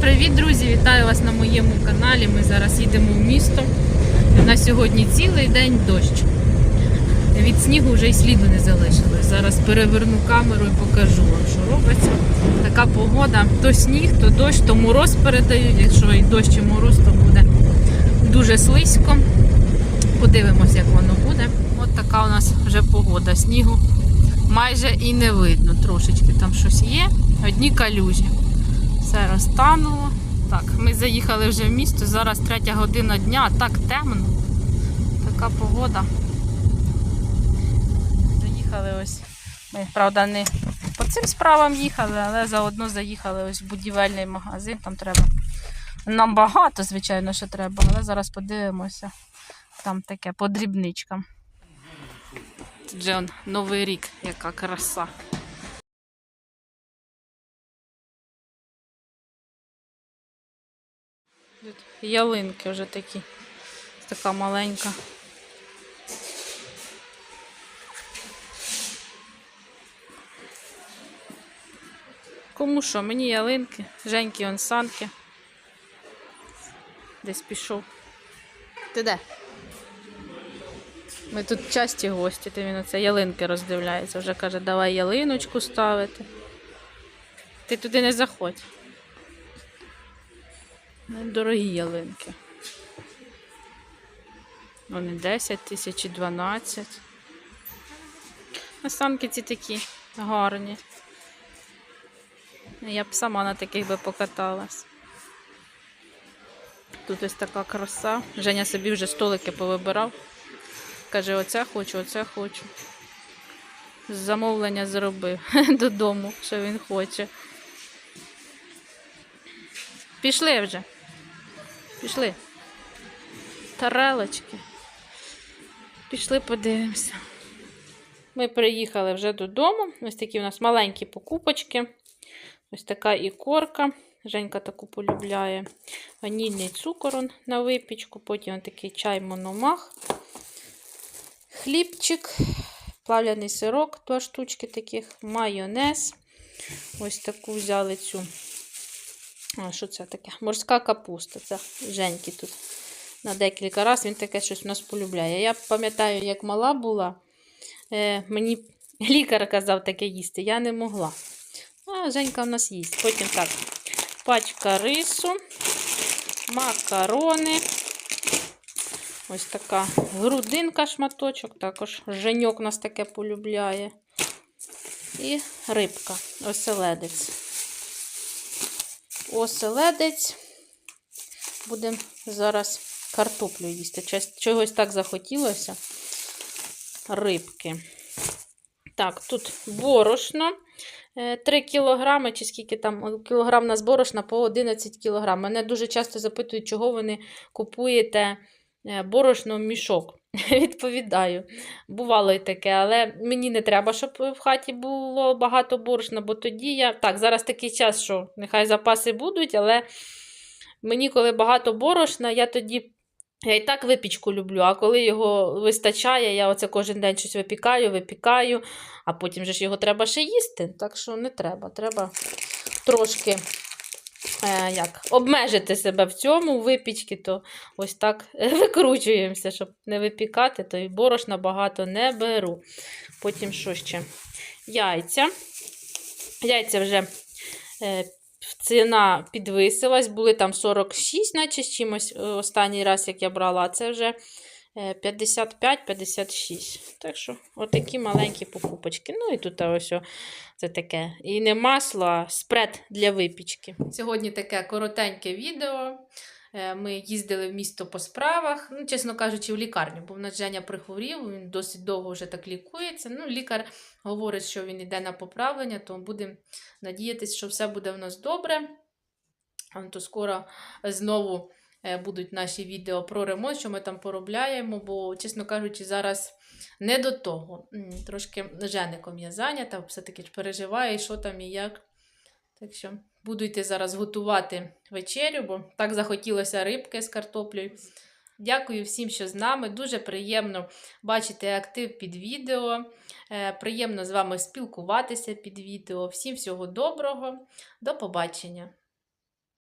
привіт, друзі! Вітаю вас на моєму каналі. Ми зараз їдемо в місто. У нас сьогодні цілий день дощ. Від снігу вже й сліду не залишилось. Зараз переверну камеру і покажу вам, що робиться. Така погода. То сніг, то дощ, то мороз передають. Якщо і дощ, і мороз, то буде дуже слизько. Подивимось, як воно буде. От така у нас вже погода. Снігу майже і не видно. Трошечки там щось є. Одні калюжі. Все розтануло. Так, ми заїхали вже в місто. Зараз третя година дня, так темно. Така погода. Заїхали ось. Ми, правда, не по цим справам їхали, але заодно заїхали ось в будівельний магазин. Там треба. Нам багато, звичайно, що треба, але зараз подивимося. Там таке по дрібничкам. Тут же он, Новий рік, яка краса. Ялинки вже такі. Така маленька. Кому що? Мені ялинки, Женьки он санки. Десь пішов. Ти де? Ми тут часті гості, ти він оце ялинки роздивляється. Вже каже, давай ялиночку ставити. Ти туди не заходь. Ну, Дорогі ялинки. Вони 10 тисяч і 12. А самки ці такі гарні. Я б сама на таких би покаталась. Тут ось така краса. Женя собі вже столики повибирав. Каже, оце хочу, оце хочу. Замовлення зробив додому, що він хоче. Пішли вже. Пішли. Тарелочки. Пішли, подивимося. Ми приїхали вже додому. Ось такі у нас маленькі покупочки. Ось така ікорка. Женька таку полюбляє. Ванільний цукор на випічку, потім такий чай мономах. Хлібчик, плавляний сирок, два штучки таких, майонез. Ось таку взяли цю. А, що це таке? Морська капуста. Це Женьки тут на декілька разів. Він таке щось у нас полюбляє. Я пам'ятаю, як мала була, е, мені лікар казав таке їсти, я не могла. А Женька в нас їсть. Потім так, пачка рису, макарони. Ось така грудинка шматочок, також Женьок нас таке полюбляє. І рибка, оселедець. Оселедець. Будемо зараз картоплю їсти. Чогось так захотілося. Рибки. Так, тут борошно. 3 кілограми, чи скільки там, кілограм на борошна по 11 кілограм. Мене дуже часто запитують, чого ви не купуєте е, борошно в мішок. Відповідаю. Бувало і таке, але мені не треба, щоб в хаті було багато борошна, бо тоді я. Так, зараз такий час, що нехай запаси будуть, але мені, коли багато борошна, я тоді. Я і так випічку люблю, а коли його вистачає, я оце кожен день щось випікаю, випікаю, а потім же ж його треба ще їсти. Так що не треба. Треба трошки е, як, обмежити себе в цьому, випічки, то ось так викручуємося, щоб не випікати, то і борошна багато не беру. Потім що ще? Яйця. Яйця вже е, ціна підвисилась, були там 46, наче з чимось е, останній раз, як я брала, це вже 55-56. Так що, отакі маленькі покупочки. Ну і тут ось о, це таке. І не масло, а спред для випічки. Сьогодні таке коротеньке відео. Е, Ми їздили в місто по справах, ну, чесно кажучи, в лікарню, бо в нас Женя прихворів, він досить довго вже так лікується. Ну, лікар говорить, що він йде на поправлення, то будемо надіятися, що все буде в нас добре. То скоро знову е, будуть наші відео про ремонт, що ми там поробляємо, бо, чесно кажучи, зараз не до того. Трошки жеником я зайнята, все-таки переживаю, що там і як. Так що буду зараз готувати вечерю, бо так захотілося рибки з картоплею. Дякую всім, що з нами. Дуже приємно бачити актив під відео. Е, Приємно з вами спілкуватися під відео. Всім всього доброго. До побачення!